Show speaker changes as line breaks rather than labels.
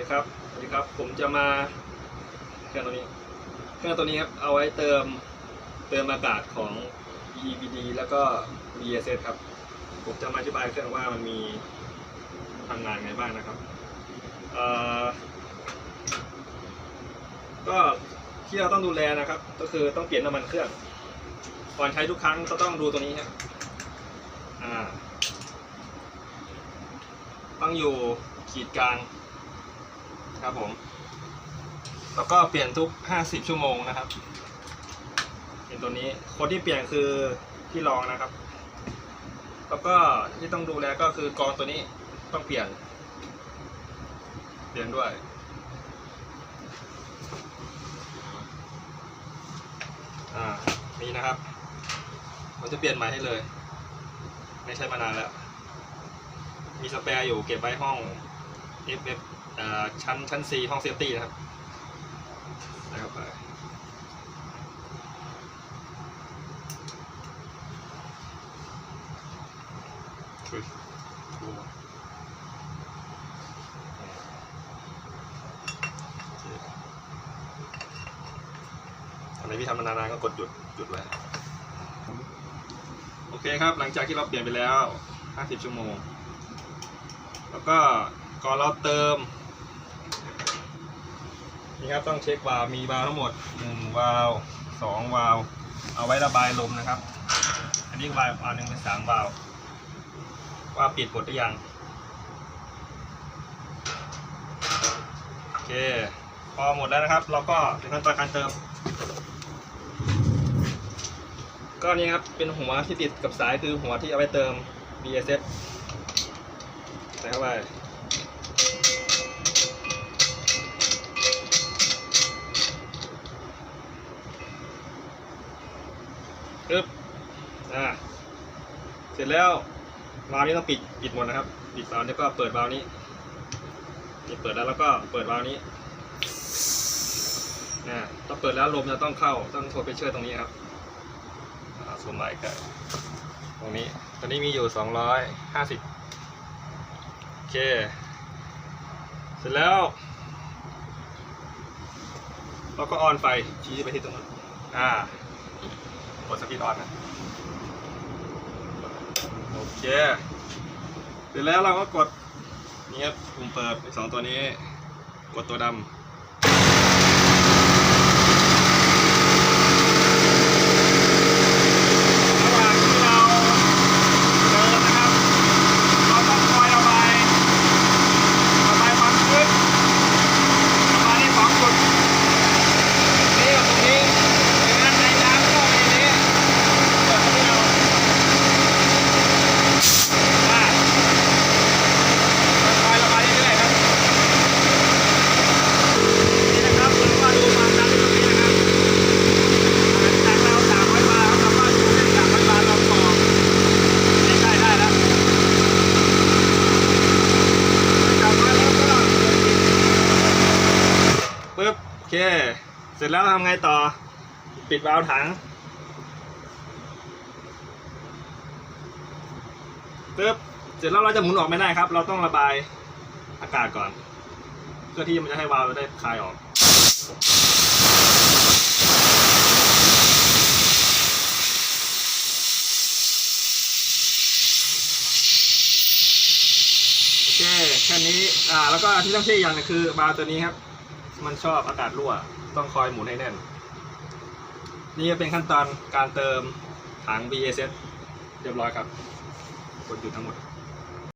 ครับ สวัสดีครับ ผมจะมาเครื่องตัวนี้ เครื่องตัวนี้ครับ เอาไว้เติมเติมอากาศของ EBD แล้วก็ BSS ครับ ผมจะมาอธิบายเครื่องว่ามันมีทำงานไงบ้างนะครับ ก็ที่เราต้องดูแลนะครับ ก็คือต้องเปลี่ยนน้ำมันเครื่อง ก่อนใช้ทุกครั้งก็ต้องดูตัวนี้ครับต้องอยู่ขีดกลาง ครับผม แล้วก็เปลี่ยนทุก 50 ชั่วโมงนะครับเป็นตัวนี้คนที่เปลี่ยนคือที่รองนะครับ แล้วก็ที่ต้องดูแลก็คือกรองตัวนี้ต้องเปลี่ยน เปลี่ยนด้วยอ่านี่นะครับผมจะเปลี่ยนใหม่ให้เลย ไม่ใช่มานานแล้ว มีสเปรย์อยู่เก็บไว้ห้อง F F ชั้นชั้น C ห้องเซฟตี้นะครับนะครับไปอุ๊ยกลัวโอเคอะไรที่ทำมานานๆก็กดหยุดหยุดไว้โอเคครับ หลังจากที่เราเปลี่ยนไปแล้ว 50 ชั่วโมง แล้วก็ก่อนเราเติม นี่ครับต้องเช็ควาล์วมีวาล์วทั้งหมด1วาล์ว2วาล์วเอาไว้ระบายลมนะครับ อันนี้วาล์วาลหนึ่งเป็น3วาล์วว่าปิดหมดหรือยังโอเคพอหมดแล้วนะครับ เราก็ถึงขั้นตอนการเติม ก็นี่ครับเป็นหัวที่ติดกับสายคือหัวที่เอาไว้เติม BSF ใส่เข้าไป ปึ๊บอ่าเสร็จแล้ววาล์วนี้ต้องปิดปิดหมดนะครับ ปิดวาล์วนี้ก็เปิดวาล์วนี้นี่เปิดแล้วแล้วก็เปิดวาล์วนี้นะถ้าเปิดแล้วลมจะต้องเข้าต้องโทรไปเชื่อตรงนี้ครับอ่าซูมไลท์กันตรงนี้ตอนนี้มีอยู่สองร้อยห้าสิบโอเค เสร็จแล้ว เราก็ออนไฟชี้ไปที่ตรงนั้นอ่า กดสปีดออนนะโอเคเสร็จแล้วเราก็กดนี่ครับปุ่มเปิดสองตัวนี้ กดตัวดำ ระหว่างที่เราเดินนะครับ เราต้องคอยระบายระบายความชื้นระบายที่สองจุดนี่กับตรงนี้ดังนั้นในน้ำเข้าไปในนี้เปิดที่เราอ่าคอยระบายเรื่อยๆครับนี่นะครับเราก็ดูความดันที่ตรงนี้นะครับ จากเราสามร้อยบาทเราก็ดูได้สามร้อยบาทเราต่อได้ได้ได้แล้วกลับมาแล้วก็ปึ๊บโอ เค เสร็จแล้วทำไงต่อ ปิดวาล์วถังปึ๊บเสร็จแล้วเราจะหมุนออกไม่ได้ครับ เราต้องระบายอากาศก่อน เพื่อที่มันจะให้วาล์วเราได้คลายออก โอเค แค่นี้ อ่า แล้วก็ที่ต้องเช็คอย่างนึงคือบาล์วตัวนี้ครับ มันชอบอากาศรั่ว ต้องคอยหมุนให้แน่น นี่จะเป็นขั้นตอนการเติมถัง BASF เรียบร้อยครับกดหยุดทั้งหมด